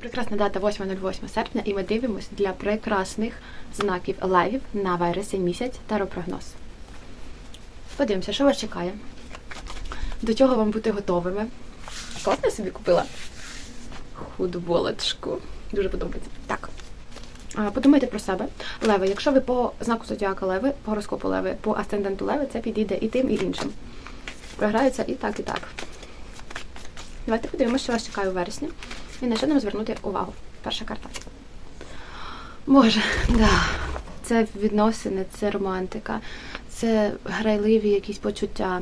Прекрасна дата 8.08 серпня, і ми дивимося для прекрасних знаків левів на вересень місяць таропрогноз. Подивимося, що вас чекає. До чого вам бути готовими? Класно я собі купила худболочку. Дуже подобається. Так. Подумайте про себе. Леви, якщо ви по знаку зодіака Леви, по гороскопу Леви, по асценденту Леви, це підійде і тим, і іншим. Програються і так, і так. Давайте подивимося, що вас чекає у вересні. І на що нам звернути увагу. Перша карта. Боже, да. Це відносини, це романтика, це грайливі якісь почуття.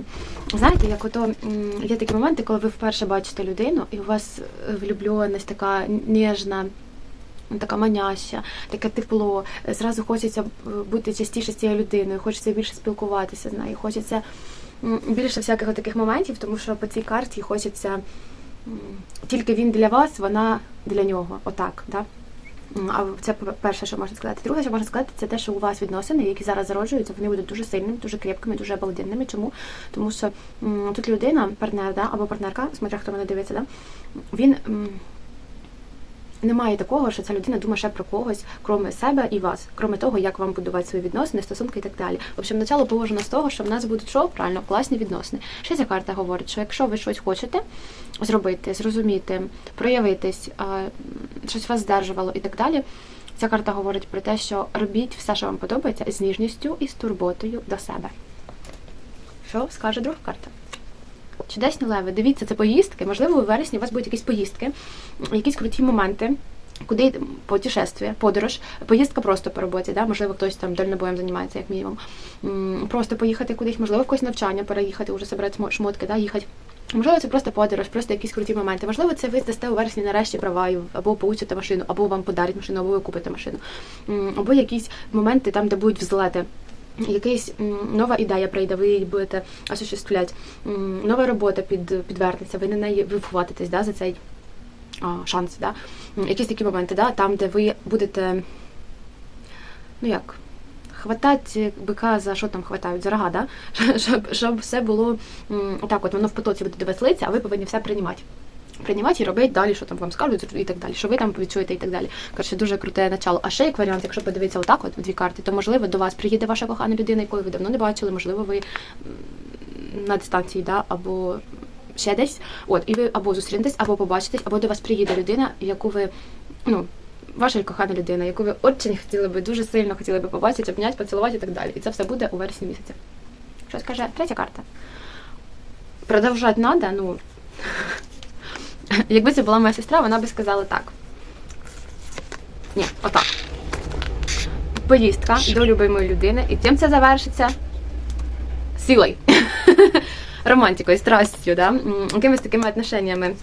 Знаєте, як ото є такі моменти, коли ви вперше бачите людину, і у вас е, влюбльованість така ніжна. Така маняща, таке тепло. Зразу хочеться е, бути частіше з цією людиною, хочеться більше спілкуватися з нею, хочеться більше всяких таких моментів, тому що по цій карті хочеться тільки він для вас, вона для нього. Отак. Да? А це перше, що можна сказати. Друге, що можна сказати, це те, що у вас відносини, які зараз зароджуються, вони будуть дуже сильними, дуже крепкими, дуже обалденними. Чому? Тому що м, тут людина, партнер, да, або партнерка, смотря хто мене дивиться, да, він. м, немає такого, що ця людина думає ще про когось, кроме себе і вас, кроме того, як вам будувати свої відносини, стосунки і так далі. В общем, начало положено з того, що в нас будуть що правильно класні відносини. Ще ця карта говорить, що якщо ви щось хочете зробити, зрозуміти, проявитись, щось вас здержувало і так далі. Ця карта говорить про те, що робіть все, що вам подобається, з ніжністю і з турботою до себе. Що скаже друга карта? Чудесні леви, дивіться, це поїздки. Можливо, у вересні у вас будуть якісь поїздки, якісь круті моменти. Куди путешествие, подорож, поїздка просто по роботі, да? можливо, хтось там дальнобоєм займається, як мінімум. Просто поїхати кудись, можливо, в якесь навчання переїхати, вже забрати шмотки, да? їхати. Можливо, це просто подорож, просто якісь круті моменти. Можливо, це ви здасте у вересні нарешті права, або получите машину, або вам подарять машину, або ви купите машину. Або якісь моменти там, де будуть взлети. Якась нова ідея прийде, ви її будете осуществляти. Нова робота під, підвернеться, ви на неї ви да, за цей а, шанс. Да? Якісь такі моменти, да, там, де ви будете, ну як, хватати бика за що там хватають, за рога, да? щоб, щоб все було так, от воно в потоці буде до вас а ви повинні все приймати. Приймати і робити далі, що там вам скажуть, і так далі, що ви там відчуєте і так далі. Коротше, дуже круте начало. А ще як варіант, якщо подивитися отак, от дві карти, то можливо до вас приїде ваша кохана людина, якої ви давно не бачили, можливо, ви на дистанції, да, або ще десь. От, і ви або зустрінетесь, або побачитесь, або до вас приїде людина, яку ви, ну, ваша кохана людина, яку ви очень хотіли би, дуже сильно хотіли би побачити, обняти, поцілувати і так далі. І це все буде у вересні місяці. Що скаже третя карта? Продовжати треба, ну. Якби це була моя сестра, вона би сказала так. Ні, отак. Поїздка до любимої людини, і чим це завершиться? Сілою. Романтикою, страстю, да? Якимись такими отношеннями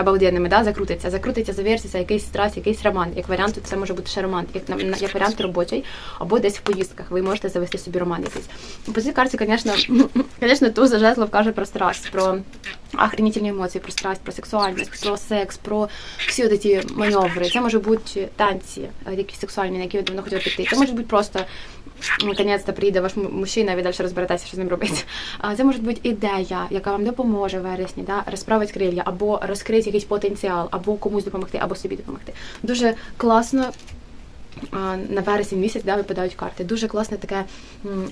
обалденними, да? закрутиться, закрутиться, завірситься, якийсь страсть, якийсь роман. Як варіант, це може бути ще роман, як, як варіант робочий, або десь в поїздках. Ви можете завести собі роман якийсь. По цій карті, звісно, звісно, туз жезлов каже про страсть, про охренительні емоції, про страсть, про сексуальність, про секс, про всі от ці маневри. Це може бути танці, е, якісь сексуальні, на які ви давно хотіли піти. Це може бути просто наконець-то прийде ваш мужчина, ви далі розберетеся, що з ним робити. Це може бути ідея, яка вам допоможе в вересні, да? розправити крилля, або розкрити якийсь потенціал, або комусь допомогти, або собі допомогти. Дуже класно. На вересень місяць да, випадають карти. Дуже класний таке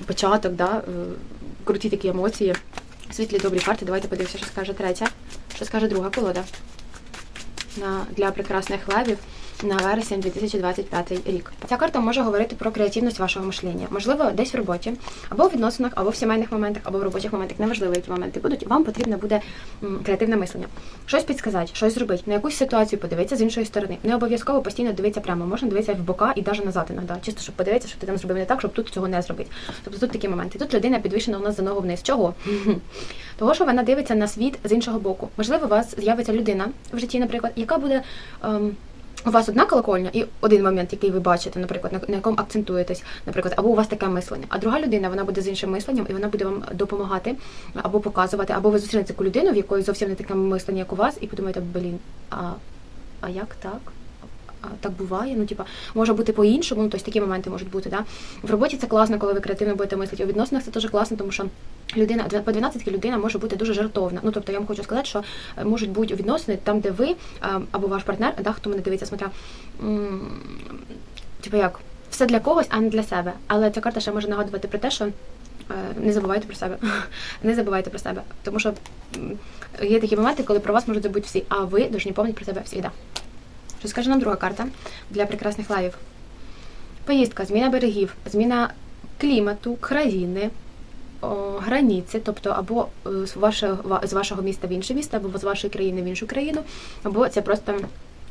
початок, да, е, круті такі емоції. Світлі добрі карти. Давайте подивимося, що скаже третя. Що скаже друга колода для прекрасних левів на вересень 2025 рік. Ця карта може говорити про креативність вашого мишлення. Можливо, десь в роботі, або в відносинах, або в сімейних моментах, або в робочих моментах. Неважливо, які моменти будуть. Вам потрібно буде креативне мислення. Щось підсказати, щось зробити, на якусь ситуацію подивитися з іншої сторони. Не обов'язково постійно дивитися прямо, можна дивитися в бока і навіть назад іноді. Чисто, щоб подивитися, що ти там зробив не так, щоб тут цього не зробити. Тобто тут такі моменти. Тут людина підвищена у нас за ногу вниз. Чого? Того, що вона дивиться на світ з іншого боку. Можливо, у вас з'явиться людина в житті, наприклад, яка буде. Ем, у вас одна колокольня і один момент, який ви бачите, наприклад, на, якому акцентуєтесь, наприклад, або у вас таке мислення, а друга людина вона буде з іншим мисленням, і вона буде вам допомагати або показувати, або ви зустрінете таку людину, в якої зовсім не таке мислення, як у вас, і подумаєте, блін, а, а як так? А так буває, ну типа може бути по-іншому, ну тобто такі моменти можуть бути. Да? В роботі це класно, коли ви креативно будете мислити. У відносинах це теж класно, тому що Людина по 12 людина може бути дуже жартовна. Ну тобто я вам хочу сказати, що е, можуть бути відносини там, де ви або ваш партнер, да, хто мене дивиться, смотря, типу як все для когось, а не для себе. Але ця карта ще може нагадувати про те, що е, не забувайте про себе. не забувайте про себе. Тому що є такі моменти, коли про вас можуть забути всі, а ви повинні пам'ятати про себе завжди. Що скаже нам друга карта для прекрасних лайвів? Поїздка, зміна берегів, зміна клімату, країни, границі, тобто або е, з вашого, ва- з вашого міста в інше місто, або з вашої країни в іншу країну, або це просто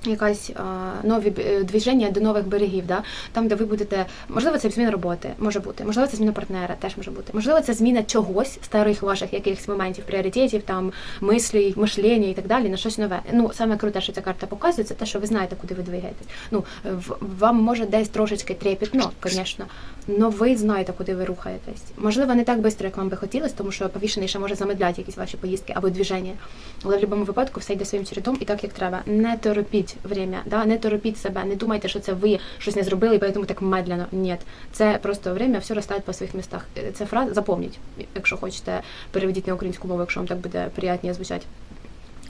якась а, нові б- е, движення до нових берегів, да? там, де ви будете, можливо, це зміна роботи, може бути, можливо, це зміна партнера, теж може бути. Можливо, це зміна чогось, старих ваших якихось моментів, пріоритетів, там, мислі, мишлення і так далі, на щось нове. Ну, саме круте, що ця карта показує, це те, що ви знаєте, куди ви двигаєтесь. Ну, вам може десь трошечки трепетно, звісно, але ви знаєте, куди ви рухаєтесь. Можливо, не так швидко, як вам би хотілося, тому що повішений ще може замедляти якісь ваші поїздки або движення. Але в будь-якому випадку все йде своїм чередом і так, як треба. Не торопіть время, да? не торопіть себе, не думайте, що це ви щось не зробили, і тому так медленно. Ні, це просто время, все розставить по своїх містах. Це фраза запомніть, якщо хочете переведіть на українську мову, якщо вам так буде приятніше звучати.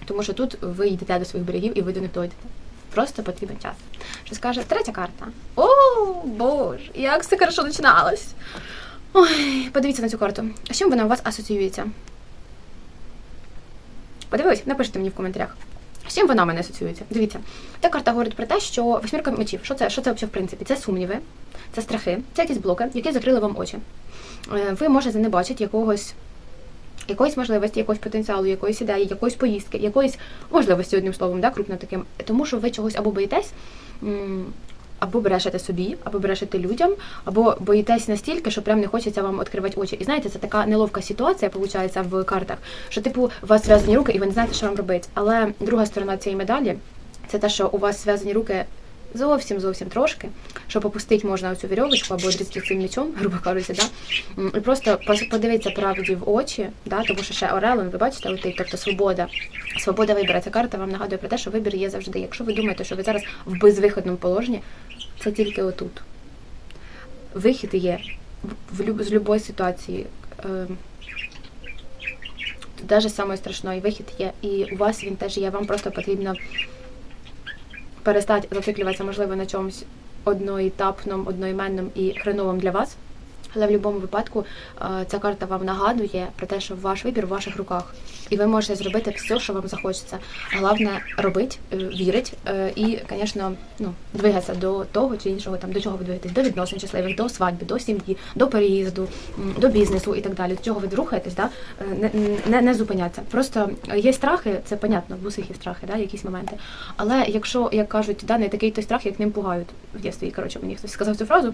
Тому що тут ви йдете до своїх берегів і ви до них дойдете. Просто потрібен час. Що скаже третя карта? О, боже, як все хорошо починалось. Ой, подивіться на цю карту. А з чим вона у вас асоціюється? Подивись, напишіть мені в коментарях. З чим вона в мене асоціюється? Дивіться, ця карта говорить про те, що восьмірка мечів. Що це? Що це взагалі в принципі? Це сумніви, це страхи, це якісь блоки, які закрили вам очі. Е, Ви можете не бачити якогось. Якоїсь можливості, якогось потенціалу, якоїсь ідеї, якоїсь поїздки, якоїсь можливості, одним словом, да, крупно таким. Тому що ви чогось або боїтесь, або брешете собі, або брешете людям, або боїтесь настільки, що прям не хочеться вам відкривати очі. І знаєте, це така неловка ситуація, виходить, в картах, що типу у вас зв'язані руки, і ви не знаєте, що вам робити. Але друга сторона цієї медалі це те, що у вас зв'язані руки зовсім зовсім трошки, що попустити можна оцю вірьовочку або цим мечом, грубо кажучи, да? І просто подивитися правді в очі, да? тому що ще орелом, ви бачите, отий, тобто свобода. Свобода вибору. Ця карта вам нагадує про те, що вибір є завжди. Якщо ви думаєте, що ви зараз в безвиходному положенні, це тільки отут. Вихід є в, в, з будь-якої ситуації. Е, навіть самої страшної вихід є, і у вас він теж є. Вам просто потрібно перестати зациклюватися, можливо, на чомусь одноетапному, одноіменному і хреновому для вас. Але в будь-якому випадку е, ця карта вам нагадує про те, що ваш вибір в ваших руках, і ви можете зробити все, що вам захочеться. Головне робити, вірити е, і, звісно, ну, двигатися до того чи іншого, там до чого ви двигаєтесь, до відносин щасливих, до свадьби, до сім'ї, до переїзду, до бізнесу і так далі. До чого ви рухаєтесь, да? е, не, не, не зупинятися. Просто є страхи, це понятно, в усіх є страхи, да, якісь моменти. Але якщо, як кажуть, да, не такий той страх, як ним пугають в дітстві, коротше, мені хтось сказав цю фразу.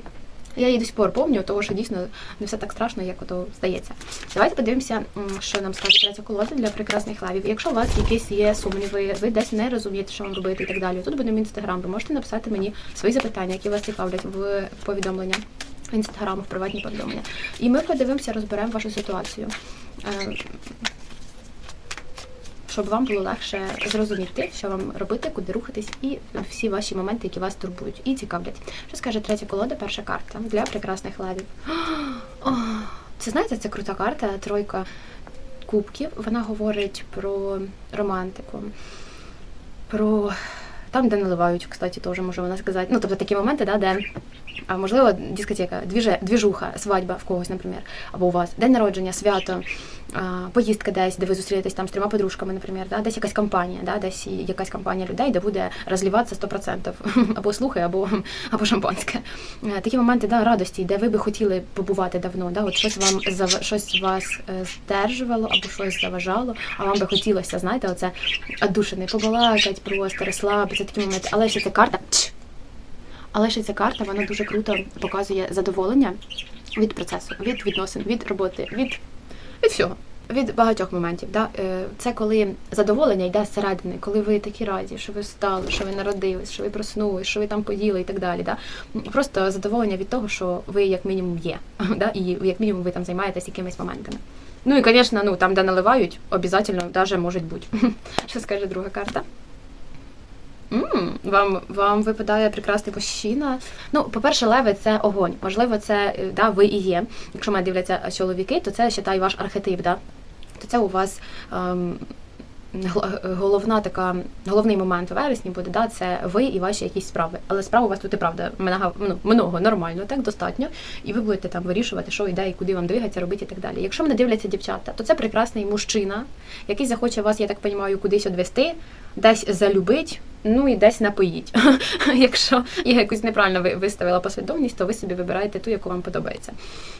Я її до сих пор пам'ятаю, тому що дійсно не все так страшно, як ото здається. Давайте подивимося, що нам скаже третя колода для прекрасних лавів. Якщо у вас якісь є сумніви, ви десь не розумієте, що вам робити і так далі. Тут буде мій інстаграм. Ви можете написати мені свої запитання, які вас цікавлять в повідомлення інстаграму, в приватні повідомлення. І ми подивимося, розберемо вашу ситуацію. Щоб вам було легше зрозуміти, що вам робити, куди рухатись, і всі ваші моменти, які вас турбують і цікавлять. Що скаже третя колода, перша карта для прекрасних левів. Це знаєте, це крута карта, тройка кубків. Вона говорить про романтику, про там, де наливають, кстати, теж можу вона сказати. Ну, тобто такі моменти, да, де а можливо, дискотека, двіже, двіжуха, свадьба в когось, наприклад, або у вас день народження, свято, а, поїздка десь, де ви зустрінетесь там з трьома подружками, наприклад, да, десь якась компанія, да, десь якась компанія людей, де буде розливатися 100%, або слухи, або, або шампанське. Е, Такі моменти да, радості, де ви би хотіли побувати давно, да, от щось вам щось вас е, здержувало або щось заважало, а вам би хотілося, знаєте, оце отдушини, побалакати, просто розслабитися, такі моменти. Але ще ця карта. Але ще ця карта вона дуже круто показує задоволення від процесу, від відносин, від роботи, від, від всього. Від багатьох моментів. Да? Е, Це коли задоволення йде зсередини, коли ви такі раді, що ви встали, що ви народились, що ви проснулись, що ви там поділи і так далі. Да? Просто задоволення від того, що ви як мінімум є, да? і як мінімум ви там займаєтесь якимись моментами. Ну і, звісно, ну, там, де наливають, обов'язково навіть можуть бути. Що скаже друга карта? Вам, вам випадає прекрасний мужчина. Ну, по-перше, леви це огонь. Можливо, це е, да, ви і є. Якщо мене дивляться чоловіки, то це вважаю ваш архетип, да? то це у вас. Ем, Головна така головний момент у вересні буде, да, це ви і ваші якісь справи. Але справ у вас тут і правда ну, много нормально, так достатньо, і ви будете там вирішувати, що йде і куди вам двигатися, робити і так далі. Якщо мене дивляться дівчата, то це прекрасний мужчина, який захоче вас, я так розумію, кудись одвести, десь залюбить, ну і десь напоїть. Якщо я якусь неправильно виставила послідовність, то ви собі вибираєте ту, яку вам подобається.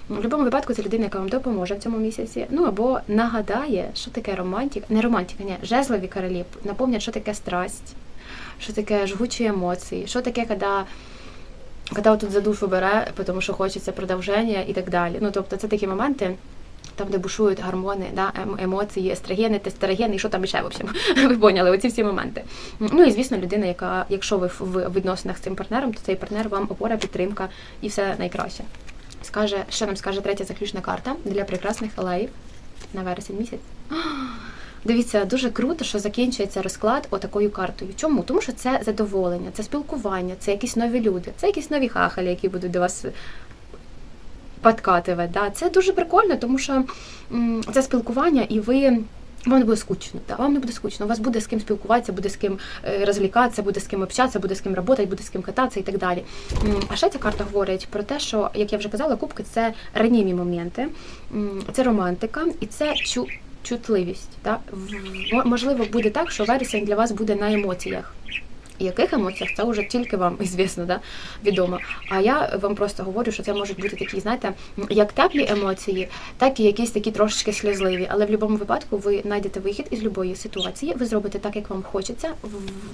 В будь-якому випадку це людина, яка вам допоможе в цьому місяці. Ну або нагадає, що таке романтика, не романтика, ні, жезлові королі напомнять, що таке страсть, що таке жгучі емоції, що таке, коли. Коли тут за душу бере, тому що хочеться продовження і так далі. Ну тобто це такі моменти. Там, де бушують гормони, да, ем- емоції, естрогени, тестерогени, і що там ще, в общем, ви поняли, оці всі моменти. Ну і звісно, людина, яка, якщо ви в відносинах з цим партнером, то цей партнер вам опора, підтримка і все найкраще. Скаже, що нам скаже третя заключна карта для прекрасних алеїв на вересень місяць. Дивіться, дуже круто, що закінчується розклад отакою картою. Чому? Тому що це задоволення, це спілкування, це якісь нові люди, це якісь нові хахалі, які будуть до вас подкатувати. Да? Це дуже прикольно, тому що це спілкування, і ви. Вам не буде скучно, да? вам не буде скучно. У вас буде з ким спілкуватися, буде з ким е, розвлікатися, буде з ким общатися, буде з ким працювати, буде з ким кататися і так далі. А ще ця карта говорить про те, що, як я вже казала, кубки це ранімі моменти, це романтика і це чу, чутливість. Да? Можливо, буде так, що вересень для вас буде на емоціях. Яких емоціях це вже тільки вам звісно, да, відомо. А я вам просто говорю, що це можуть бути такі, знаєте, як теплі емоції, так і якісь такі трошечки сльозливі. Але в будь-якому випадку ви знайдете вихід із будь-якої ситуації, ви зробите так, як вам хочеться.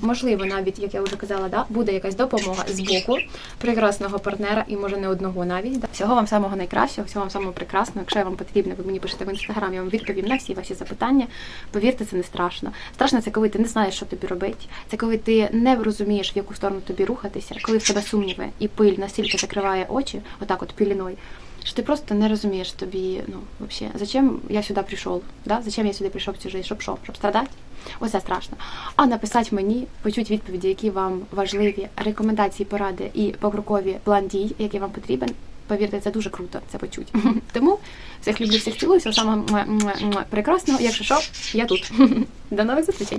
Можливо, навіть як я вже казала, да, буде якась допомога з боку прекрасного партнера, і може не одного навіть. Да. Всього вам самого найкращого, всього вам самого прекрасного. Якщо вам потрібно, ви мені пишете в інстаграм, я вам відповім на всі ваші запитання. Повірте, це не страшно. Страшно це коли ти не знаєш, що тобі робити. Це коли ти не розумієш, в яку сторону тобі рухатися, коли в тебе сумніви і пиль настільки закриває очі, отак от піліною, що ти просто не розумієш тобі, ну, вообще, зачем я сюди прийшов? Да? Зачем я сюди прийшов в цю? Щоб що? Щоб страдати? Оце страшно. А написати мені, почути відповіді, які вам важливі, рекомендації, поради і покрокові план дій, який вам потрібен. Повірте, це дуже круто це почуть. Тому всіх люблю, всіх цілую, муа, муа прекрасного. Якщо що, я тут. До нових зустрічей.